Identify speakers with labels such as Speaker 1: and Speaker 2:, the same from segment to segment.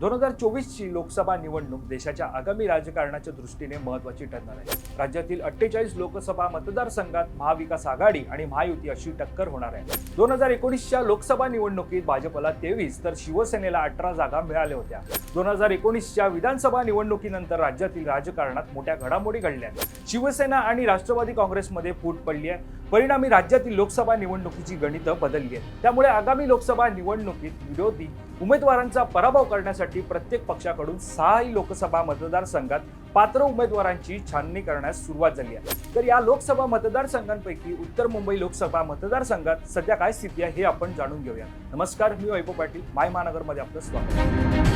Speaker 1: दोन हजार चोवीसची लोकसभा निवडणूक देशाच्या आगामी राजकारणाच्या दृष्टीने महत्वाची ठरणार आहे. राज्यातील अठ्ठेचाळीस लोकसभा मतदारसंघात महाविकास आघाडी आणि महायुती अशी टक्कर होणार आहे. दोन हजार एकोणीसच्या लोकसभा निवडणुकीत भाजपला तेवीस तर शिवसेनेला अठरा जागा मिळाल्या होत्या. दोन हजार एकोणीसच्या विधानसभा निवडणुकीनंतर राज्यातील राजकारणात मोठ्या घडामोडी घडल्या शिवसेना आणि राष्ट्रवादी काँग्रेसमध्ये फूट पडली आहे. परिणामी राज्यातील लोकसभा निवडणुकीची गणितं बदलली आहेत. त्यामुळे आगामी लोकसभा निवडणुकीत विरोधी उमेदवारांचा पराभव करण्यासाठी प्रत्येक पक्षाकडून सहाही लोकसभा मतदारसंघात पात्र उमेदवारांची छाननी करण्यास सुरुवात झाली आहे. तर या लोकसभा मतदारसंघांपैकी उत्तर मुंबई लोकसभा मतदारसंघात सध्या काय स्थिती आहे हे आपण जाणून घेऊया. नमस्कार मी वैभव पाटील माय महानगरमध्ये आपलं स्वागत.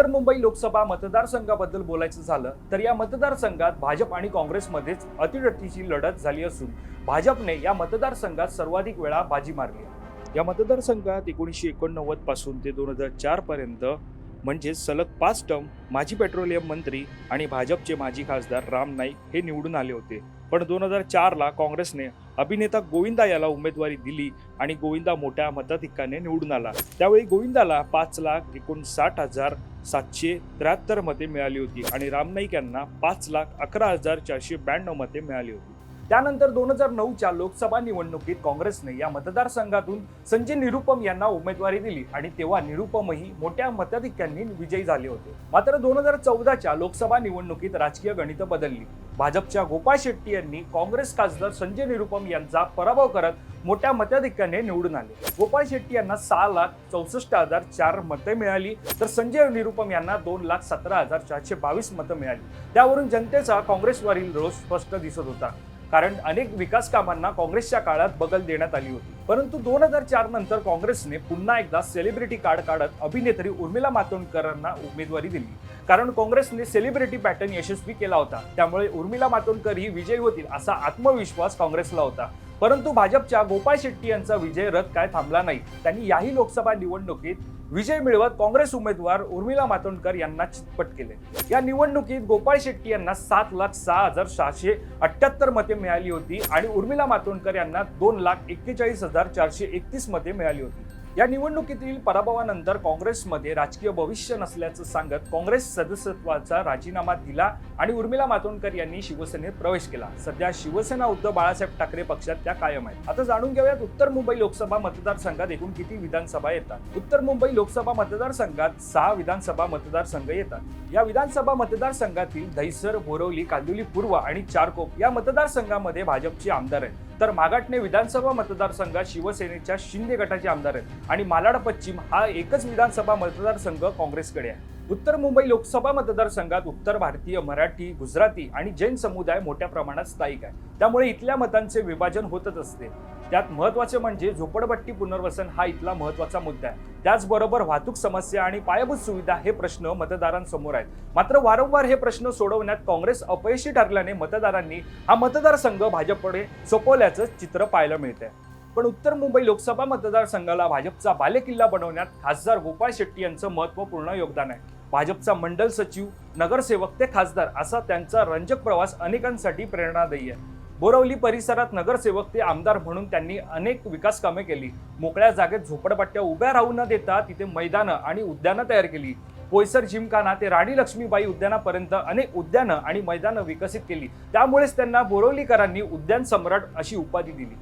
Speaker 1: उत्तर मुंबई लोकसभा मतदारसंघाबद्दल बोलायचं झालं तर या मतदारसंघात भाजप आणि काँग्रेसमध्येच अतिटतीची लढत झाली असून भाजपने या मतदारसंघात सर्वाधिक वेळा बाजी मारली या मतदारसंघात एकोणीसशे एकोणनव्वदपासून ते दोन हजार चार पर्यंत म्हणजे सलग पाच टर्म माजी पेट्रोलियम मंत्री आणि भाजपचे माजी खासदार राम नाईक हे निवडून आले होते. पण दोन हजार चारला काँग्रेसने अभिनेता गोविंदा याला उमेदवारी दिली आणि गोविंदा मोठ्या मताधिक्याने निवडून आला. त्यावेळी गोविंदाला पाच लाख एकोणसाठ हजार सातशे त्र्याहत्तर मते मिळाली होती आणि राम नाईक यांना पाच लाख अकरा हजार चारशे ब्याण्णव मते मिळाली होती. त्यानंतर दोन हजार नऊच्या लोकसभा निवडणुकीत काँग्रेसने या मतदारसंघातून संजय निरुपम यांना उमेदवारी दिली आणि तेव्हा निरुपमही मोठ्या मताधिक्यांनी विजयी झाले होते. मात्र दोन हजार चौदाच्या लोकसभा निवडणुकीत राजकीय गणितं बदलली. भाजपच्या गोपाळ शेट्टी यांनी काँग्रेस खासदार संजय निरुपम यांचा पराभव करत मोठ्या मताधिक्याने निवडून आले. गोपाळ शेट्टी यांना सहा लाख चौसष्ट हजार चार मते मिळाली तर संजय निरुपम यांना दोन लाख सतरा हजार चारशे बावीस मतं मिळाली. त्यावरून जनतेचा काँग्रेसवरील रोष स्पष्ट दिसत होता. कारण अनेक विकास कामांना काँग्रेसच्या काळात बगल देण्यात आली होती. परंतु दोन हजार चार नंतर काँग्रेसने पुन्हा एकदा सेलिब्रिटी कार्ड काढत अभिनेत्री उर्मिला मातोंडकरांना उमेदवारी दिली. कारण काँग्रेसने सेलिब्रिटी पॅटर्न यशस्वी केला होता. त्यामुळे उर्मिला मातोंडकर ही विजयी होतील असा आत्मविश्वास काँग्रेसला होता. परंतु भाजपच्या गोपाळ शेट्टी यांचा विजय रथ काय थांबला नाही. त्यांनी याही लोकसभा निवडणुकीत विजय मिळवत काँग्रेस उमेदवार उर्मिला मातोंडकर यांना चितपट केले. या निवडणुकीत गोपाळ शेट्टी यांना सात लाख सहा हजार सहाशे अठ्याहत्तर मते मिळाली होती आणि उर्मिला मातोंडकर यांना दोन लाख एक्केचाळीस हजार चारशे एकतीस मते मिळाली होती. या निवडणुकीतील पराभवानंतर काँग्रेसमध्ये राजकीय भविष्य नसल्याचं सांगत काँग्रेस सदस्यत्वाचा राजीनामा दिला आणि उर्मिला मातोंडकर यांनी शिवसेनेत प्रवेश केला. सध्या शिवसेना उद्धव बाळासाहेब ठाकरे पक्षात त्या कायम आहेत. आता जाणून घेऊयात उत्तर मुंबई लोकसभा मतदारसंघात एकूण किती विधानसभा येतात. उत्तर मुंबई लोकसभा मतदारसंघात सहा विधानसभा मतदारसंघ येतात. या विधानसभा मतदारसंघातील दहिसर बोरवली कांदिवली पूर्व आणि चारकोप या मतदारसंघामध्ये भाजपचे आमदार आहेत. तर मागाटणे विधानसभा मतदारसंघात शिवसेनेच्या शिंदे गटाचे आमदार आहेत. आणि मालाड पश्चिम हा एकच विधानसभा मतदारसंघ काँग्रेसकडे आहे. उत्तर मुंबई लोकसभा मतदारसंघात उत्तर भारतीय मराठी गुजराती आणि जैन समुदाय मोठ्या प्रमाणात स्थायिक आहे. त्यामुळे इथल्या मतांचे विभाजन होतच असते. त्यात महत्त्वाचे म्हणजे झोपडपट्टी पुनर्वसन हा इथला महत्त्वाचा मुद्दा आहे. त्याचबरोबर वाहतूक समस्या आणि पायाभूत सुविधा हे प्रश्न मतदारांसमोर आहेत. मात्र वारंवार हे प्रश्न सोडवण्यात काँग्रेस अपयशी ठरल्याने मतदारांनी हा मतदारसंघ भाजपकडे सोपवल्याचं चित्र पाहायला मिळतंय. पण उत्तर मुंबई लोकसभा मतदारसंघाला भाजपचा बालेकिल्ला बनवण्यात खासदार गोपाळ शेट्टी यांचं महत्त्वपूर्ण योगदान आहे. भाजपचा मंडल सचिव नगरसेवक ते खासदार असा त्यांचा रंजक प्रवास अनेकांसाठी प्रेरणादायी आहे. बोरवली परिसरात नगरसेवक ते आमदार म्हणून त्यांनी अनेक विकास कामे केली. मोकळ्या जागेत झोपडपट्ट्या उभ्या राहू न देता तिथे मैदानं आणि उद्यानं तयार केली. पोयसर जिमखाना ते राणी लक्ष्मीबाई उद्यानापर्यंत अनेक उद्यानं आणि मैदानं विकसित केली. त्यामुळेच त्यांना बोरवलीकरांनी उद्यान सम्राट अशी उपाधी दिली.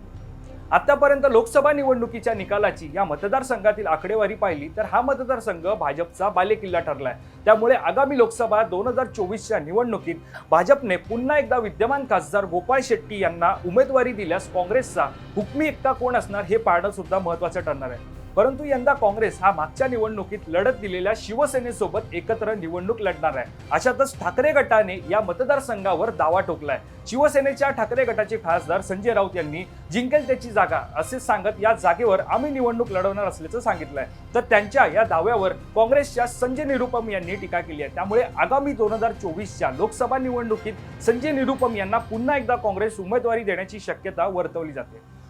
Speaker 1: आतापर्यंत लोकसभा निवडणुकीच्या निकालाची या मतदारसंघातील आकडेवारी पाहिली तर हा मतदारसंघ भाजपचा बालेकिल्ला ठरलाय. त्यामुळे आगामी लोकसभा दोन हजार चोवीसच्या निवडणुकीत भाजपने पुन्हा एकदा विद्यमान खासदार गोपाळ शेट्टी यांना उमेदवारी दिल्यास काँग्रेसचा हुकमी एकता कोण असणार हे पाहणं सुद्धा महत्वाचं ठरणार आहे. परंतु यंदा काँग्रेस हा मागच्या निवडणुकीत लढत दिलेल्या शिवसेनेसोबत एकत्र निवडणूक लढणार आहे. अशातच ठाकरे गटाने या मतदारसंघावर दावा ठोकलाय. शिवसेनेच्या ठाकरे गटाचे खासदार संजय राऊत यांनी जिंकेल त्याची जागा असे सांगत या जागेवर आम्ही निवडणूक लढवणार असल्याचं सांगितलंय. तर त्यांच्या या दाव्यावर काँग्रेसच्या संजय निरुपम यांनी टीका केली आहे. त्यामुळे आगामी दोन हजार चोवीसच्या लोकसभा निवडणुकीत संजय निरुपम यांना पुन्हा एकदा काँग्रेस उमेदवारी देण्याची शक्यता वर्तवली जाते.